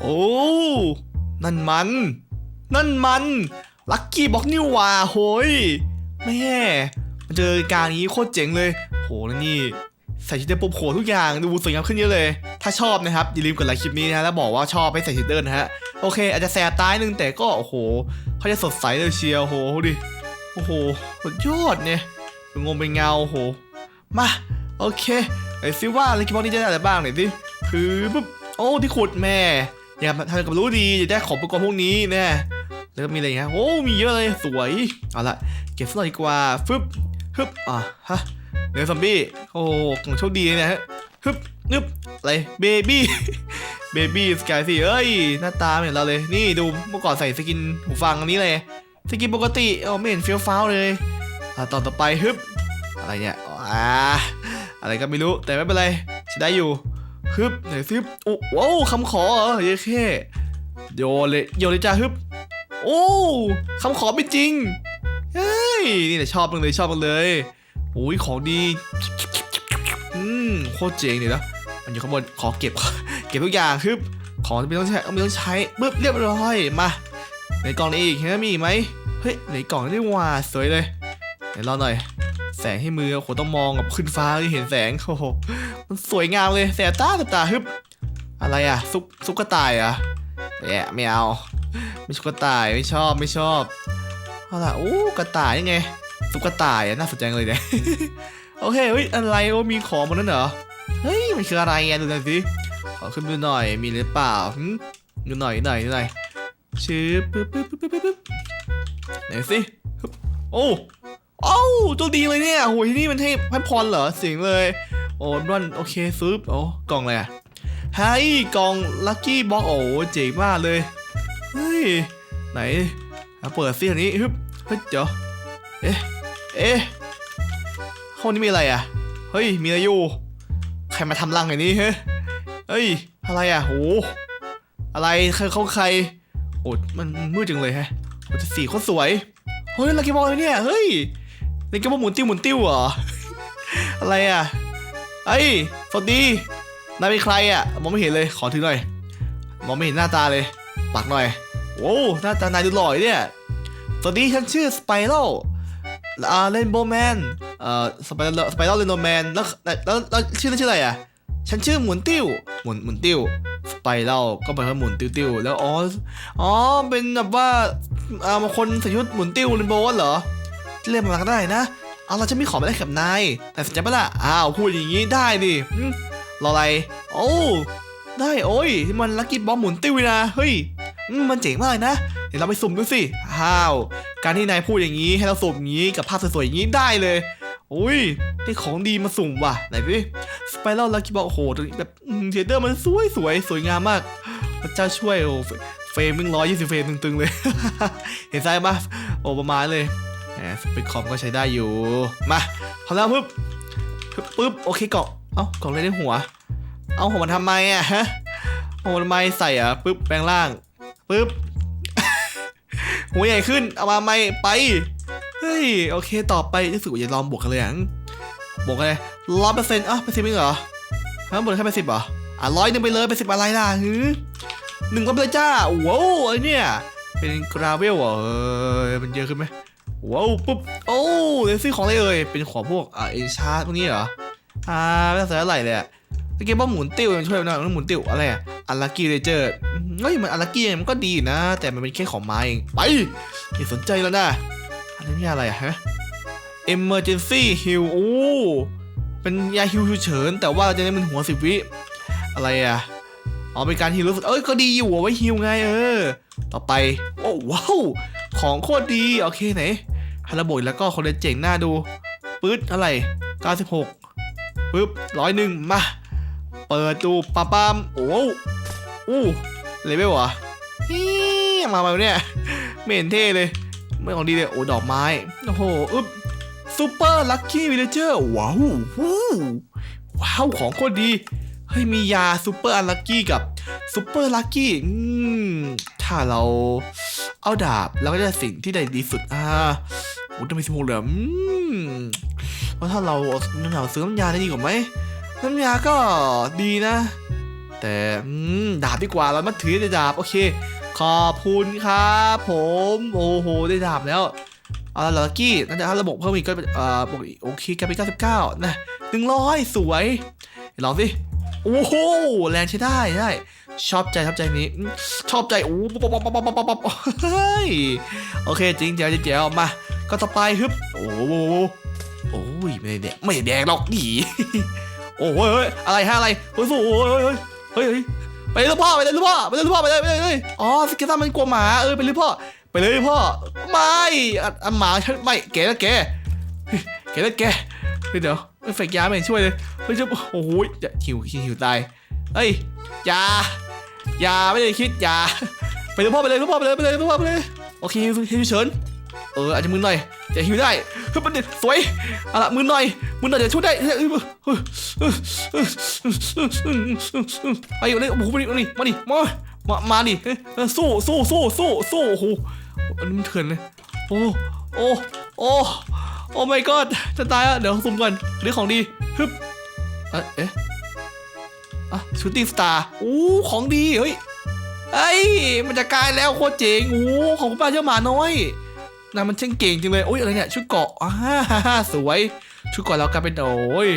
โอ้ นั่นมัน นั่นมัน ลัคกี้บ็อกนี่ว่าโหยแม่มาเจอการนี้โคตรเจ๋งเลย โหแล้วนี่ใส่ชิเดอร์ปุ๊บโหทุกอย่างดูสวยงามขึ้นเยอะเลย ถ้าชอบนะครับ อย่าลืมกดไลค์คลิปนี้นะแล้วบอกว่าชอบให้ใส่ชิเดอร์นะฮะ โอเค อาจจะแสบตายนึงแต่ก็โอ้โหเขาจะสดใสเลยเชียวโหดิโอ้โหสุดยอดเนี่ยเป็นงงเป็นเงาโอ้โหมาโอเคไอซิว่าลัคกี้บ็อกนี่จะได้อะไรบ้างหน่อยสิคือปุ๊บโอ้ที่ขุดแม่ อย่าทำกับรู้ดีจะได้ของอุปกรณ์พวกนี้แน่แล้วก็มีอะไรอีกฮะโอ้มีเยอะเลยสวยเอาละเก็บสักหน่อยดีกว่าฟึบฮึบอะฮะเนื้อซอมบี้โอ้ของโชคดีนะฮะฮึบนึบอะไรเบบี้เบบี้สกายสิเอ้ยหน้าตาเหมือนเราเลยนี่ดูเมื่อก่อนใส่สกินหูฟังอันนี้เลยสกินปกติเออไม่เห็นเฟี้ยวฟ้าวเลยอะตอนต่อไปฮึบอะไรเนี่ยอ่าอะไรก็ไม่รู้แต่ไม่เป็นไรใช้ได้อยู่ ฮึบไหนซิบโอ้โหคำขอเหรอเย้แค่โยเลยโยเลยจ้าฮึบโอ้คำขอเป็นจริงเฮ้ยนี่แหละชอบมันเลยชอบมันเลยโอ้ยของดีอืมโคตรเจ๋งเลยนะมันอยู่ข้างบนขอเก็บเก็บทุกอย่างฮึบของที่ไม่ต้องใช้ไม่ต้องใช้ปึ๊บเรียบร้อยมาในกล่องนี้อีกเฮ้ยมีอีกไหมเฮ้ยในกล่องนี่หว่าสวยเลยไหนรอหน่อย แสงให้มือโอ้โหต้องมองกับขึ้นฟ้าที่เห็นแสงโอ้โห สวยงามเลยแสบตาแสบตาฮึบอะไรอะ ซุปซุปกระต่ายอะแย่ไม่เอา ไม่ชอบกระต่ายไม่ชอบไม่ชอบเอาล่ะโอ้กระต่ายยังไงซุปกระต่ายน่าสนใจเลยเนี่ยโอเคเฮ้ยอะไรโอ้มีของบนนั้นเหรอเฮ้ยมันคืออะไรอะดูหน่อยสิขอขึ้นดูหน่อยมีหรือเปล่าหึดูหน่อยหน่อยหน่อยชืบปึ๊บปึ๊บปึ๊บปึ๊บปึ๊บไหนสิโอ้โอ้ตัวดีเลยเนี่ยโหที่นี่มันให้พันพรเหรอเสียงเลย โอ้ดอนโอเคซึบโอ้กล่องอะไรอะเฮ้ยกล่องลัคกี้บ็อกโอ้เจ๋งมากเลย เฮ้ย ไหนอะเปิดซิอันนี้ฮึบเฮ้ยเดี๋ยวเอ๊ะเอ๊ะห้องนี้มีอะไรอะ เฮ้ย มีอะไรอยู่ ใครมาทำรังอย่างนี้เฮ้ยเฮ้ย อะไรอะโหอะไรใครเขาใคร โอ้มันมืดจังเลยแฮะโอ้แต่สีเขาสวย เฮ้ยลักกี้บอลเลยเนี่ย เฮ้ยลักกี้บอลหมุนติ้วหมุนติ้วเหรอ อะไรอะ เอ้ยสวัสดี นายเป็นใครอะ มองไม่เห็นเลย ขอถือหน่อย มองไม่เห็นหน้าตาเลย ปักหน่อยโว้หน้าตานายดูหล่อเนี่ย สวัสดี ฉันชื่อสไปโร่อ่าเรนโบแมนเอ่อสไปโร่สไปโร่เรนโบแมนแล้วแล้วแล้วชื่อนั้นชื่ออะไรอะ ฉันชื่อหมุนติ้ว หมุนหมุนติ้วสไปโร่ก็แปลว่าหมุนติ้วติ้วแล้วอ๋อ อ๋อ เป็นแบบว่าอ่าบางคนใส่ชุดหมุนติ้วเรนโบว์เหรอเรียกมาก็ได้นะ เอาเราจะมีของไม่ได้กับนายแต่สนใจปะล่ะอ้าวพูดอย่างนี้ได้ดิรออะไร โอ้ได้โอ้ยมันลักกี้บอมหมุนติ้วนะเฮ้ยมันเจ๋งมากนะ เดี๋ยวเราไปสุ่มดูสิอ้าวการที่นายพูดอย่างนี้ให้เราสุ่มอย่างนี้กับภาพสวยๆอย่างนี้ได้เลยโอ้ยได้ของดีมาสุ่มว่ะไหนดิสไปรัลลักกี้บอลโอ้โหแบบเทเดอร์มันสวยสวยสวยงามมากพระเจ้าช่วยโอ้เฟรมมึงร้อยยี่สิบเฟรมตึงๆเลย เห็นไซส์ปะโอ้ประมาณเลย สเปคคอมก็ใช้ได้อยู่ มาพอแล้วปึ๊บปึ๊บโอเคเกาะเอ้ากล่องเลยในหัว เอาหัวมันทำไมอะฮะหัวมันทำไมใส่อะปึ๊บแปลงร่างปึ๊บหัวใหญ่ขึ้นเอามาไม่ไปเฮ้ยโอเคต่อไปรู้สึกว่าจะลองบวกกันเลยอะบวกกันเลยร้อยเปอร์เซ็นต์อะเป็นสิบเหรอฮะบวกแค่เป็นสิบเหรออะร้อยหนึ่งไปเลยเป็นสิบอะไรล่ะหือหนึ่งก็ไปเลยจ้าโว้าวไอเนี่ยเป็นกราเวลเหรอเออมันเยอะขึ้นไหม ว้าวปุ๊บโอ้เลซี่ของอะไรเอ่ยเป็นของพวกอ่าเอชาร์พวกนี้เหรออ่าไม่ต้องใส่อะไรเลยอะตะกี้ว่าหมุนติ้วมันช่วยน่อยมันหมุนติ้วอะไรอะอัลลักกี้เลเจอร์เฮ้ยมันอัลลักกี้มันก็ดีนะ แต่มันเป็นแค่ของไม้เองไปอย่าสนใจแล้วนะอันนี้มีอะไรอะฮะ emergency heal โอ้เป็นยาฮิวฉุกเฉินแต่ว่าจะได้มันหัวสิบวิอะไรอะอ๋อเป็นการฮิวรู้สึกเอ้ยก็ดีอยู่เอาไว้ฮิวไงเออ ต่อไป โอ้ว้าวของโคตรดี โอเคไหน ฮาราโบยแล้วก็คนเลนเจ๋งหน้าดูปื๊ดอะไร 96ปึ๊บร้อยหนึ่งมา เปิดดูปาปามโอ้โหอู้เลเวลเหรอฮีมาแบบเนี้ยไม่เห็นเท่เลย ไม่ของดีเลย โอ้ ดอกไม้ โอ้โหอึ๊บซูเปอร์ลัคกี้วิลเลเจอร์ว้าววู้ว้าว ของโคตรดี เฮ้ย มียาซูเปอร์อันลัคกี้กับซูเปอร์ลัคกี้อืมถ้าเรา เอาดาบเราก็จะได้สิ่งที่ได้ดีสุดอ่าโอ้จะมีสิบหกเหลืออืมว่าถ้าเราเอาน้ำยาซื้อน้ำยาได้ดีกว่าไหมน้ำยาก็ดีนะ แต่ดาบดีกว่าเรามาถือแต่ดาบโอเค ขอบคุณครับผมโอ้โหได้ดาบแล้วเอาละลักกี้น่าจะให้ระบบเพิ่มอีกก็เป็นเอ่อปกโอเคกลายเป็น99นะ100สวยเดี๋ยลองสิโอ้โหแรงใช้ได้ได้ ชอบใจชอบใจนี้ ชอบใจโอ้ปปปปปปเฮ้ยโอเคจริงเจ๋วจริงเจ๋วมา ก็ต่อไปฮึบโอ้โหโอ้ยไม่แดงไม่แดงหรอกหนีโอ้ยอะไรฮะอะไรเฮ้ยโอ้ยเฮ้ยไปเลยพ่อไปเลยพ่อไปเลยพ่อไปเลยไปเลยอ๋อสกิลตันมันกลัวหมาเออไปเลยพ่อไปเลยพ่อไม่อะอะหมาฉันไม่แกแล้วแกเฮ้ยแกแล้วแกเฮ้ยเดี๋ยวเอฟเฟกยาไม่ช่วยเลยเฮ้ยจะโอ้ยจะหิวหิวหิวตายเฮ้ยยา อย่าไม่ได้คิดอย่าไปเลยพ่อไปเลยลูพ่อไปเลยไปเลยลูพ่อไปเลยโอเคฮิวฮิวเฉินเอออาจจะมึนหน่อยแต่หิวได้เฮ้ยมันเด็ดสวยเอาละมึนหน่อยมึนหน่อยเดี๋ยวช่วยได้ไปอยู่เลยโอ้โหมาดิมาดิมาดิมามามาดิสู้สู้สู้สู้สู้โอ้โหอันนี้มันเถื่อนเลยโอ้โอ้โอ้โอ้ my god จะตายอะเดี๋ยวสุ่มก่อนเรื่องของดีฮึบเอ๊ะ อะชูติ้งสตาร์โอ้ของดีเฮ้ยเอ้ยมันจะกลายแล้วโคตรเจ๋งโอ้ของคุณป้าเจ้าหมาน้อยนายมันช่างเก่งจริงเลยโอ้ยอะไรเนี่ยชุดเกาะอ่าสวย ชุดเกาะแล้วกลายเป็นโอ้ย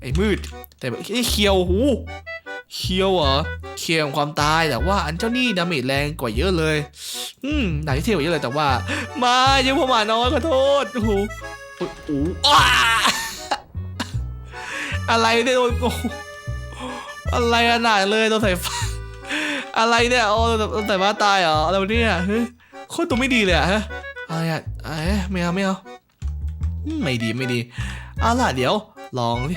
ไอ้มืด แต่แบบไอ้เคียวหูเคียวเหรอเคียวของความตายแต่ว่าอันเจ้านี่ดาเมจแรงกว่าเยอะเลย อืมหนักที่เทียวกว่าเยอะเลยแต่ว่า มาเยอะพอหมาน้อยขอโทษโอ้โหโอ้โหอ้าอะไรเนี่ยโดนโอ้โห อะไรขนาดเลยโดนใส่ฟ้าอะไรเนี่ยโอ้โดนใส่ฟ้าตายเหรออะไรวะเนี่ยเฮ้ยโคตรตัวไม่ดีเลยอะฮะอะไรอะเอ๊ะไม่เอาไม่เอาไม่ดีไม่ดีเอาล่ะเดี๋ยวลองดิ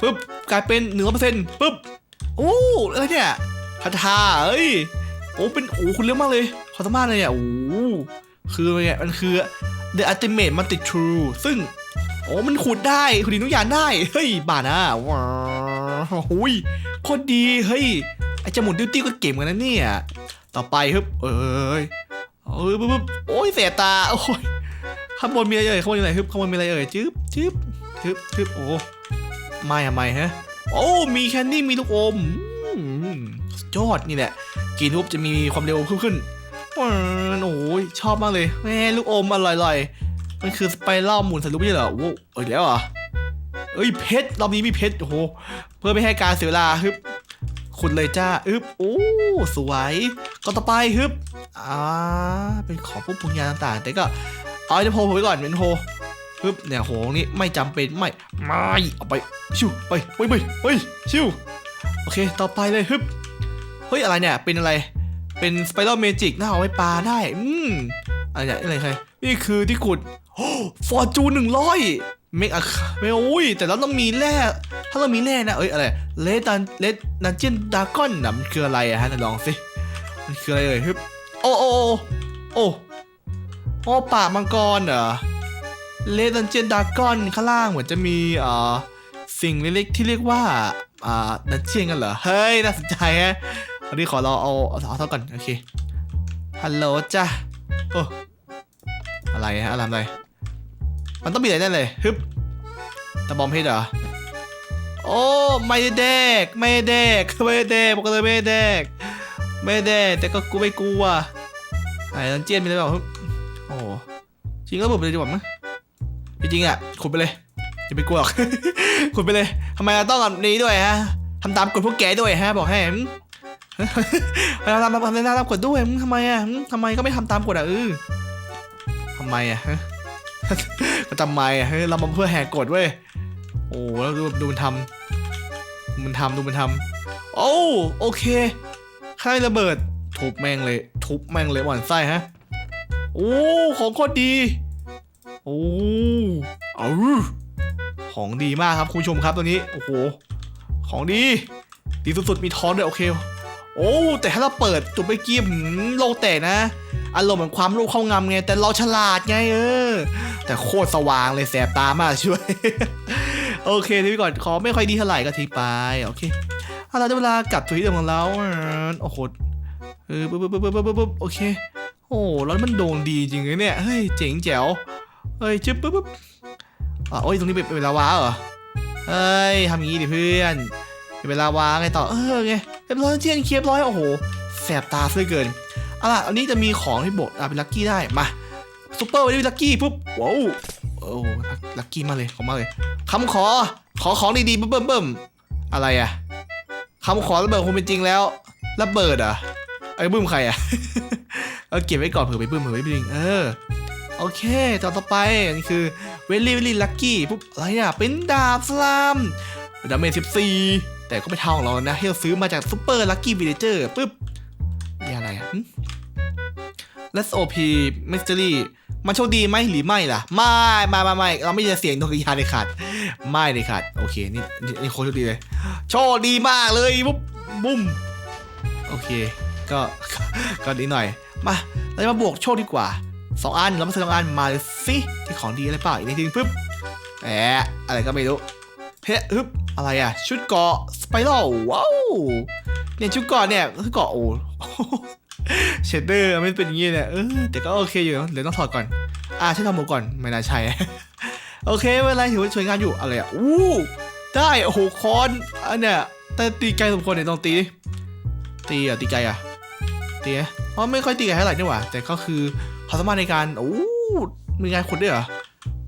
ปึ๊บกลายเป็นหนึ่งร้อยเปอร์เซ็นต์ปึ๊บโอ้อะไรเนี่ยพัทาเอ้ยโอ้เป็นโอ้คุณเลือกมากเลยขอสามารถเลยอะโอ้คืออะไรเนี่ยมันคือ The Ultimate Multi True ซึ่ง โอ้มันขุดได้ขุดดินทุกอย่างได้ เฮ้ยบานะว้า วหุยโคตรดี เฮ้ย ไอจมูกดิวตี้ก็เก่งกันนะเนี่ย ต่อไปฮึบเอ้ยเอ้ยปึ๊บปึ๊บโอ้ยเสียตา โอ้ยข้างบนมีอะไรเอ่ยข้างบนมีอะไรฮึบข้างบนมีอะไรเอ่ยจึ๊บจึ๊บจึ๊บจึ๊บโอ้ไม่อะไม่ฮะ โอ้ มีแคนดี้ มีลูกอมยอดนี่แหละ กินปุ๊บจะมีความเร็วขึ้นขึ้นโอ้ยชอบมากเลยแม่ลูกอมอร่อยๆ มันคือสไปรัลหมุนใส่ลูกไม่ใช่เหรอโอ้เอ้ยแล้วเหรอ เอ้ยเพชรรอบนี้มีเพชรโอ้โหเพื่อไม่ให้การเสียเวลาฮึบคุณเลยจ้าอึบโอ้สวยก็ต่อไปฮึบอ่าเป็นของพวกปุญญาต่างๆ แต่ก็เอาไอ้โพผมไว้ก่อนเป็นโพปึ๊บเนี่ยโหนี่ไม่จำเป็นไม่ไม่เอาไปชิวไปไปไปไปชิวโอเคต่อไปเลยฮึบเฮ้ยอะไรเนี่ยเป็นอะไรเป็นสไปรัลเมจิกน่าเอาไว้ปลาได้อืมอะไรเนี่ยอะไรใครนี่คือที่ขุดโอ้ฟอร์จูนหนึ่งร้อย เมกอะไม่โอ้ยแต่เราต้องมีแร่ถ้าเรามีแร่นะเอ้ยอะไรเลดันเลดันเจียนดากอนนะมันคืออะไรอะฮะลองสิมันคืออะไรเอ่ยฮึบโอ้โอ้โอ้โอ้โอป่ามังกรเหรอเลดันเจียนดากอนข้างล่างเหมือนจะมีเอ่อสิ่งเล็กๆที่เรียกว่าอ่าดันเจียนกันเหรอเฮ้ยน่าสนใจฮะวันนี้ขอเราเอาเอาเอาเท่าก่อนโอเคฮัลโหลจ้ะโอ้อะไรฮะอะไรอะไร มันต้องมีอะไรแน่เลยฮึบตะบอมเพชรเหรอ โอ้ไม่ได้แดกไม่ได้แดกไม่ได้แดกบอกเลยไม่ได้แดกไม่ได้แดกแต่ก็กูไม่กลัวไอ้ดันเจียนมีอะไรเปล่าฮึบโอ้จริงก็บุบไปเลยดีกว่ามั้งจริงๆอะขุดไปเลยอย่าไปกลัวหรอกขุดไปเลยทำไมต้องแบบนี้ด้วยฮะทำตามกฎพวกแกด้วยฮะบอกให้อืมเวลาทำทำทำตามกฎด้วยอืมทำไมอะทำไมก็ไม่ทำตามกฎอะเออทำไมอะ ก็ทำไมอะเฮ้ยเรามาเพื่อแหกกฎเว้ย โอ้แล้วดูดูมันทำมันทำดูมันทำโอ้โอเคค่ายระเบิด ทุบแม่งเลย ทุบแม่งเลยหวานไส้ฮะ โอ้ของโคตรดี โอ้เอาของดีมากครับคุณผู้ชมครับตัวนี้ โอ้โห ของดี ดีสุดๆ มีทอนด้วยโอเค โอ้ แต่ถ้าเราเปิดจุดไปกี้หืมโลกแตกนะ อารมณ์เหมือนความรู้เข้างำไง แต่เราฉลาดไงเออ แต่โคตรสว่างเลยแสบตามากช่วย โอเคทีนี้ก่อนขอไม่ค่อยดีเท่าไหร่ก็ทิ้งไป โอเคเอาเราได้เวลากลับตัวที่เดิมของเราโอ้โหเออปุ๊บปุ๊บปุ๊บปุ๊บปุ๊บโอเค โอ้แล้วมันโด่งดีจริงเลยเนี่ย เฮ้ย เจ๋งแจ๋ว เฮ้ยจึ๊บปุ๊บปุ๊บอะโอ้ย ตรงนี้เป็นเวลาวาเหรอ เฮ้ยทำอย่างนี้ดิเพื่อนเป็นเวลาวาไงต่อ เออไงเรียบร้อยเที่ยงเคียร์เรียบร้อย โอ้โห แสบตาเหลือเกินเอาล่ะอันนี้จะมีของที่บวกอะเป็นลัคกี้ได้ มา ซูเปอร์ไว้ด้วยลัคกี้ปุ๊บว้าวโอ้ลัคกี้มากเลยขอบมากเลยคำขอขอของดีๆเบิ่มเบิ่มๆอะไรอะคำขอระเบิดคงเป็นจริงแล้วระเบิดอะไอ้บึ้มใครอะเอาเก็บไว้ก่อนเผื่อไปบึ้มเผื่อไปบึ้มเออโอเคต่อต่อไปอันนี้คือเวลี่เวลี่ลัคกี้ปุ๊บอะไรอะเป็นดาบสลามดาเมจสิบสี่แต่ก็ไม่เท่าของเรานะที่เราซื้อมาจากซูเปอร์ลัคกี้วิลเลเจอร์ปุ๊บนี่อะไรอะ Let's OP Mystery มันโชคดีไหมหรือไม่ล่ะ ไม่ไม่ไม่ไม่เราไม่จะเสียงดวงวิญญาเลยขาด ไม่เลยขาด โอเค นี่นี่โคตรโชคดีเลย โชคดีมากเลยปุ๊บบุ้ม โอเค ก็ ก็ดีหน่อย มาเราจะมาบวกโชคดีกว่าสองอันเรามาซื้อสองอันมาเลยสิที่ของดีอะไรเปล่าอีกนิดนึงปุ๊บแอะอะไรก็ไม่รู้เฮ้ฮึบอะไรอะ ชุดเกาะสไปรัลว้าวเนี่ยชุดเกาะเนี่ยคือเกาะโอ้ เชดเดอร์ไม่เป็นอย่างนี้เนี่ยเออแต่ก็โอเคอยู่เดี๋ยวต้องถอดก่อน อ่าใช้ทำหมวกก่อนไม่น่าใช่โอเคไม่เป็นไรถือว่าสวยงามอยู่อะไรอะอู้ได้โอ้โหคอนอันเนี้ยแต่ตีไกลสมควรเนี่ยต้องตีตีอะตีไกลอะตีไหมเพราะไม่ค่อยตีไกลเท่าไหร่นี่หว่าแต่ก็คือความสามารถในการโอ้มีการขุดด้วยเหรอ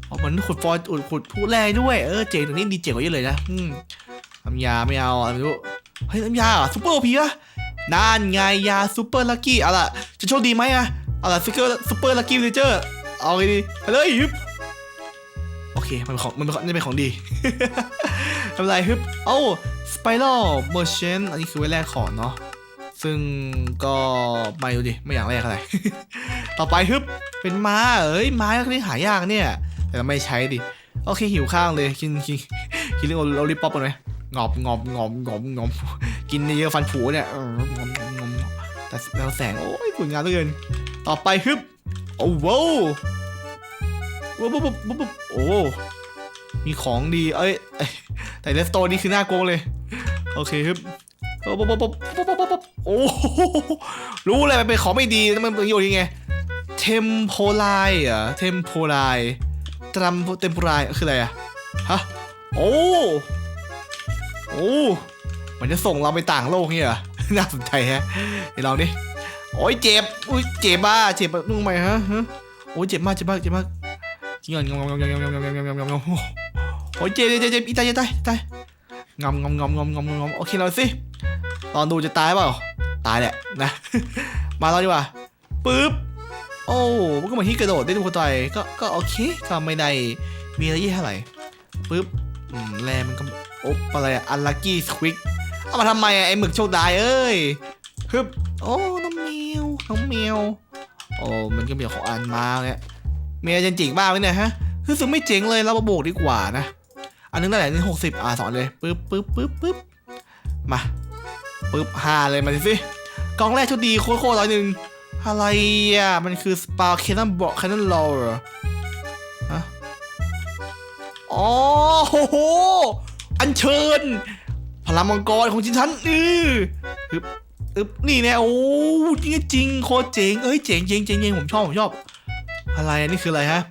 เอเหมือนขุดฟอยขุดขุดผู้แร่ด้วยเออเจ๋งตรงนี้ดีเจ๋งกว่าเยอะเลยนะอืมน้ำยาไม่เอาอะไรไม่รู้เฮ้ยน้ำยาเหรอซุปเปอร์โอพีอะ นั่นไงยาซูเปอร์ลัคกี้เอาล่ะจะโชคดีไหมอะเอาล่ะซูเปอร์ซูเปอร์ลัคกี้วิเจอร์เอาไงดีไปเลยฮึบโอเคมันเป็นของมันเป็นของนี่เป็นของดีทำไรฮึบเอ้าสไปรัลเมอร์เชนอันนี้คือไว้แลกของเนาะซึ่งก็ไม่ดูดิ ไม่อย่ากแลกอะไร ต่อไปฮึบเป็นม้าเอ้ยม้านี้หายากเนี่ย แต่เราไม่ใช้ดิ โอเคหิวข้างเลย กินกินกินเรื่องโอลิปป๊อปกันไหมงอบงอบงอบงอบงอบ กินเยอะฟันผุเนี่ยงงแต่แล้วแสง โอ้ยสวยงามเหลือเกิน ต่อไปฮึบ โอ้โหว้าวว้าวว้าวโอ้ มีของดี เอ้ย แต่เลสโตนี่คือน่ากลัวเลย โอเคฮึบโอ้โหโอ้รู้เลยมันเป็นของไม่ดีมันเป็นประโยชน์ยังไง เทมโพไลอะเทมโพไลตรัมเทมโพไลคืออะไรอะ ฮะ โอ้ โอ้ มันจะส่งเราไปต่างโลกเนี่ยเหรอ น่าสนใจฮะเดี๋ยวลองดิโอ้ยเจ็บอุ้ยเจ็บบ้าเจ็บแบบนุ่งไหมฮะฮะโอ้ยเจ็บมากเจ็บมากเจ็บมากจริงเหรองงงงงงงงงงงงงโอ้ยเจ็บเจ็บเจ็บอีตายอีตายตายงำงำงำงำงำงำโอเคเราสิตอนดูจะตายเปล่าตายแหละนะ มาเราดีกว่าปึ๊บโอ้มันก็เหมือนที่กระโดดได้ทุกคนใจก็ก็โอเคก็ไม่ได้มีอะไรเท่าไหร่ปึ๊บแรมันก็โอ๊บอะไรอะอันลักกี้สควิก เอามาทำไมอะไอหมึกโชคดายเอ้ยฮึบโอ้น้องเมียวน้องเมียวโอ้มันก็มีของอันมาเนี่ยเมียจะเจ๋งบ้างไหมเนี่ยฮะรู้สึกไม่เจ๋งเลยเรามาโบกดีกว่านะ อันนึงได้แหละนี่หกสิบอ่าสอนเลยปึ๊บปึ๊บปึ๊บปึ๊บมาปึ๊บห้าเลยมาสิกล่องแรกโชคดีโคตรโคตรร้อยหนึ่งอะไรอะมันคือสปาร์แคนนอนบอกแคนนอนโลเหรอฮะอ๋อโหโหอันเชิญ พลังมังกรของจินทันอืออึบอึบนี่แน่โอ้จริงจริงโคตรเจ๋งเอ้ยเจ๋งเจ๋งเจ๋งเจ๋งผมชอบผมชอบ อะไรอันนี้คืออะไรฮะ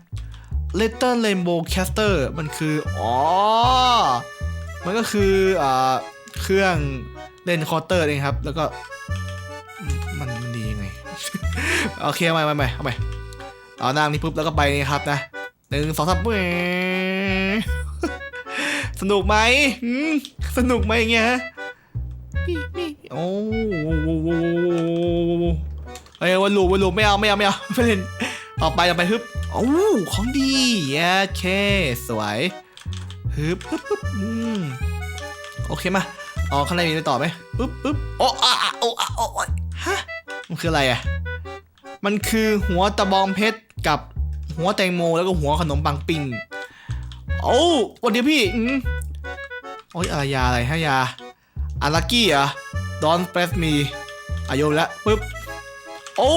Little Rainbow Caster มันคือ อ๋อ มันก็คืออ่าเครื่องเล่นคอร์เตอร์เองครับ แล้วก็ มันมันดียังไง โอเคเอาใหม่เอาใหม่เอาใหม่เอานั่งนี่ปุ๊บแล้วก็ไปนี่ครับนะหนึ่งสองสามแหว สนุกไหมอืมสนุกไหมอย่างเงี้ยฮะปี้ปี้โอ้โหเฮ้ยวันลูวันลูไม่เอาไม่เอาไม่เอาไม่เล่นต่อไปต่อไปฮึบโอ้ของดีโอเคสวยฮึบปึ๊บปึ๊บอืมโอเคมาอ๋อข้างในมีอะไรต่อไหมปึ๊บปึ๊บโอ้อะอะโอ้อะโอ้อะฮะมันคืออะไรอะมันคือหัวตะบองเพชรกับหัวแตงโมแล้วก็หัวขนมปังปิ้งโอ้วันเดียวพี่อืม โอ้ยอะไรยาอะไรฮะยาอาลักกี้เหรอะ Don't press me อายุแล้วปึ๊บ โอ้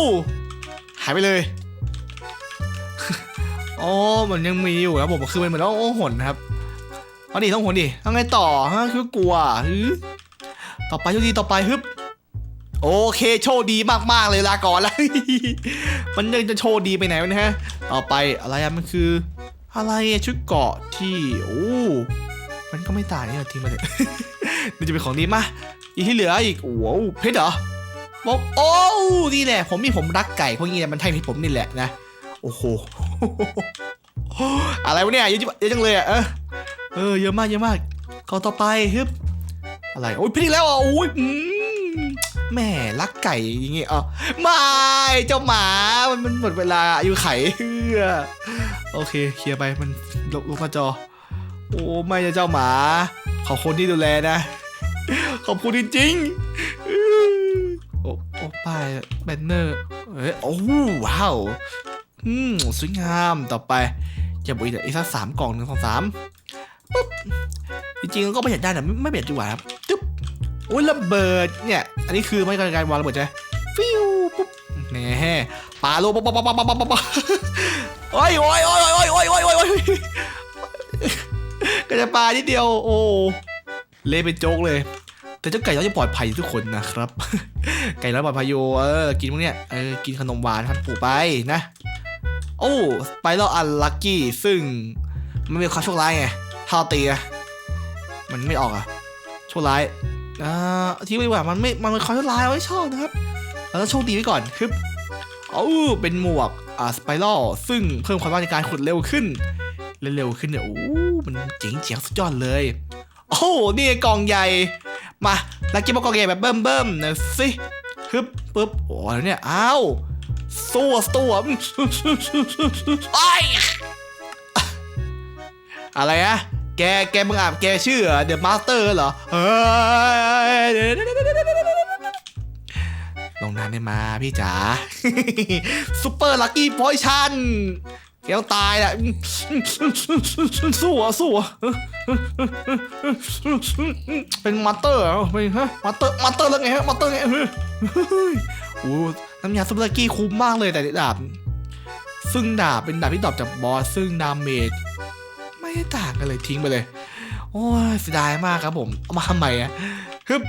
หายไปเลยโอ้มันยังมีอยู่ครับผมคือมันเหมือนต้องโอ้หนนะครับเอาดิต้องหนดิต้องไงต่อฮะคือกลัวฮึต่อไปโชคดีต่อไปฮึบโอเคโชคดีมากๆเลยลาก่อนแล้วมันยังจะโชคดีไปไหนวะนะฮะต่อไปอะไรอะมันคือ อะไรชุดเกาะที่โอ้ มันก็ไม่ต่างนี่เราทิ้งมาเลยมันจะเป็นของดีมาอีกที่เหลืออีกโอ้โหเพชรเหรอบอกโอ้นี่แหละ ผมมีผมรักไก่พวกนี้มันใช่เพชรผมนี่แหละนะโอ้โหอะไรวะเนี่ยเยอะจังเลยอะเออเออเยอะมากเยอะมากกอต่อไปฮึบอะไรโอ้ยพีคแล้วอะโอ้ยแม่รักไก่อย่างงี้อ๋อไม่เจ้าหมามันมันหมดเวลาอายุไขเฮือโอเคเคลียร์ไปมันลบลบมาจอ โอ้ไม่นะเจ้าหมา ขอบคุณที่ดูแลนะ ขอบคุณจริงๆ โอ้โอ้ป้าแบนเนอร์เอ้ยโอ้ว้าวอืมสวยงามต่อไปจะบอกอีกอีกสักสามกล่องหนึ่งสองสามปุ๊บจริงๆก็ประหยัดได้นะไม่ไม่ประหยัดดีกว่าครับตึ๊บโอ้ยระเบิดเนี่ย อันนี้คือไม่การการวางระเบิดใช่ฟิวปุ๊บแหมปาโลูปะปะปะปะปะปะโอ้ยโอ้ยโอ้ยโอ้ยโอ้ยโอ้ยโอ้ย ก็จะปลานิดเดียว โอ้เละเป็นโจ๊กเลย แต่เจ้าไก่เราจะปลอดภัยทุกคนนะครับ ไก่เราปลอดภัยอยู่เออกินพวกเนี้ยเออกินขนมหวานพันปูไปนะ โอ้สไปรัลอันลัคกี้ซึ่งมันเป็นความโชคร้ายไงถ้าตีอะมันไม่ออกอะโชคร้ายอ่าที่ไม่ว่ามันไม่มันเป็นความโชคร้ายเราไม่ชอบนะครับเราต้องโชคดีไว้ก่อนคือโอ้เป็นหมวกอ่าสไปรัลซึ่งเพิ่มความสามาในการขุดเร็วขึ้นเร็วขึ้นเนี่ยโอ้ มันเจ๋งเจ๋งสุดยอดเลย โอ้โห นี่กล่องใหญ่ มาลักกี้บอกกล่องใหญ่แบบเบิ่มเบิ่มๆนะสิฮึบปึ๊บโอ้แล้วเนี่ยอ้าวสู้สู้อะไอ้อะไรอะแก แกมึงอานแกชื่อเดอะมาสเตอร์เหรอเฮ้ยลงน้ำได้มาพี่จ๋าซุปเปอร์ลักกี้พอยชัน แกต้องตายแหละสู้อะสู้อะเป็นมาเตอร์เหรอเป็นฮะมาเตอร์มาเตอร์แล้วไงฮะมาเตอร์ไงเฮ้ยโอ้น้ำยาซุปเปอร์กี้คุ้มมากเลยแต่ดาบ ซึ่งดาบเป็นดาบที่ตอบจากบอสซึ่งดาเมจไม่ต่างกันเลยทิ้งไปเลย โอ้ยเสียดายมากครับผมเอามาทำไมอะฮึบ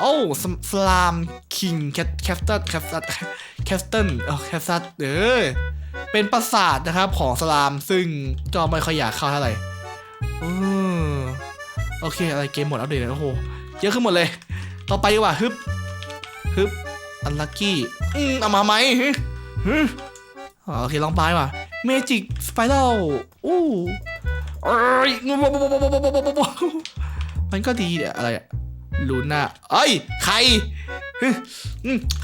โอ้สสลามคิงแคทแคสตันแคสตันแคสตันเออแคสตันเออ เป็นปราสาทนะครับของสลามซึ่งก็ไม่ค่อยอยากเข้าเท่าไหร่เออโอเค อะไรเกมหมดอัปเดตแล้วโอ้โหเยอะขึ้นหมดเลย ต่อไปดีกว่าฮึบฮึบอันลัคกี้อืมเอามาไหมฮึฮึอ๋อโอเคลองไปว่ะเมจิกสไปรัลอู้เอ้ยมันก็ดีเนี่ยอะไรอะ ลูน่าเอ้ยใคร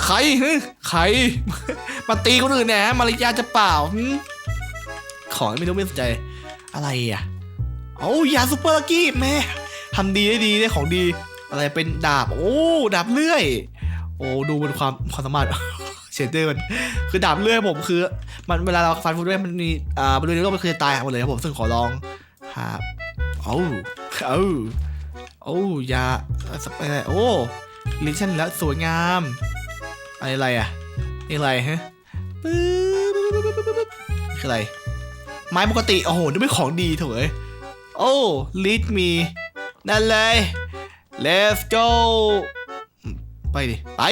ใครใคร มาตีคนอื่นเนี่ยฮะมารยาจะเปล่าของไม่รู้ไม่สนใจ อะไรอะเอายาซูเปอร์ลักกี้แม่ทำดีได้ดีได้ของดี อะไรเป็นดาบ โอ้ดาบเลื่อย โอ้ดูเป็นความความสามารถเชดเดอร์มันคือดาบเลื่อยผมคือ มันเวลาเราฟันฟูดด้วยมันมีอ่าบริเวณโลกมันคือจะตายหมดเลยครับผมซึ่งขอลองหาเอ้าเอ้า โอ้ยาสเปรย์โอ้ลิชั่นแล้วสวยงามอะไรอะไรอะนี่อะไรฮะปึ๊บปึ๊บปึ๊บปึ๊บคืออะไร ไม้ปกติ โอ้โหนี่เป็นของดีเถอะเว้ยโอ้ lead me นั่นเลย let's go ไปดิ ไป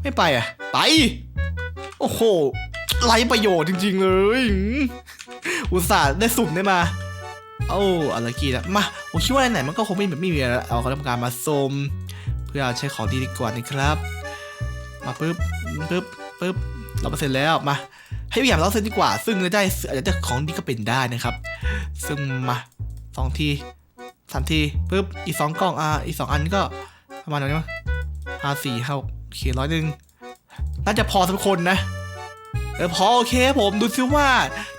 ไม่ไปอะ ไป โอ้โหไรประโยชน์จริง ๆ เลย อุตส่าห์ได้สุ่มได้มา โอ้อะไรกี่ละมาผมคิดว่าไหนมันก็คงไม่แบบไม่มีอะไรแล้วเอาคณะกรรมการมาส้มเพื่อใช้ของดีดีกว่านะครับ มาปึ๊บปึ๊บปึ๊บเราเปอร์เซ็นต์แล้วมา ให้พี่อยากเราเซ็นดีกว่า ซึ่งจะได้อาจจะได้ของดีก็เป็นได้นะครับ ซึ่งมาสองทีสามทีปึ๊บอีกสองกล่องอ่าอีกสองอันก็ประมาณไหนวะห้าสี่ห้าเขียนร้อยหนึ่งน่าจะพอสำหรับคนนะ เออพอโอเคผมดูซิว่า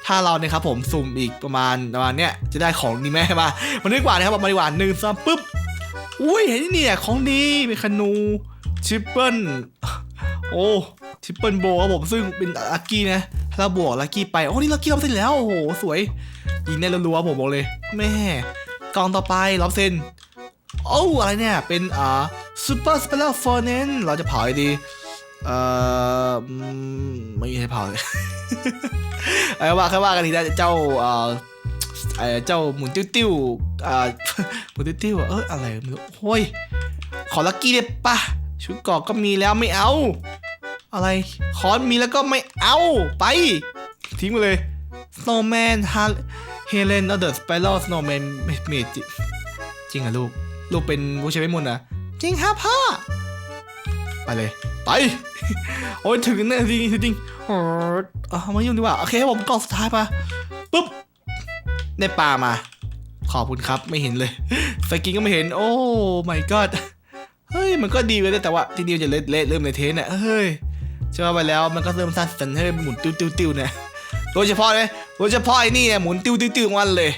ถ้าเราเนี่ยครับผมสุ่มอีกประมาณประมาณเนี้ยจะได้ของดีไหมมามาดีกว่านะครับมาดีกว่าหนึ่งสามปึ๊บอุ้ยเห็นนี่เนี่ยของดีเป็นคานูชิปเปิลโอ้ทริปเปิลโบครับผมซึ่งเป็นลัคกี้นะถ้าเราบวกลัคกี้ไปโอ้นี่ลัคกี้รับเซ็นแล้วโอ้โหสวยยิงได้รัวๆผมบอกเลยแม่กองต่อไปรับเซ็นโอ้อะไรเนี่ยเป็นอ่าซูเปอร์สเปเ r อร์ฟอร์เนนเราจะเผาไอ้ดี เอ่อไม่มีให้เผาเลยเอาว่าแค่ว่ากันทีนะเจ้าเอ่อเอ่อเจ้าหมุนติ้วติ้วอ่าหมุนติ้วติ้วเอออะไรไม่รู้โอ้ยขอลัคกี้ได้ปะชุดกอกก็มีแล้วไม่เอา อะไรคอนมีแล้วก็ไม่เอาไป ทิ้งไปเลย Snowman Helen of the Spiral Snowman เมจิจริงเหรอะลูก ลูกเป็นผู้ใช้ไม่มนนะจริงครับพ่อ ไปเลย ไป โอ้ยถึงเนี่ยจริงจริงโอ้เอามายุ่งดีกว่า โอเคผมกล่องสุดท้ายมาปุ๊บ ได้ปลามา ขอบคุณครับไม่เห็นเลย สกินก็ไม่เห็น โอ้ my god เฮ้ย มันก็ดีเลยแต่ว่าที่นี่มันจะเละเละเริ่มเลยเทสเนี่ยเฮ้ยเชื่อไปแล้วมันก็เริ่มสั้นสันให้หมุนติ้วติ้วติ้วเนี่ยโดยเฉพาะเลยโดยเฉพาะไอ้นี่เนี่ยหมุนติ้วติ้วติ้วของมันเลย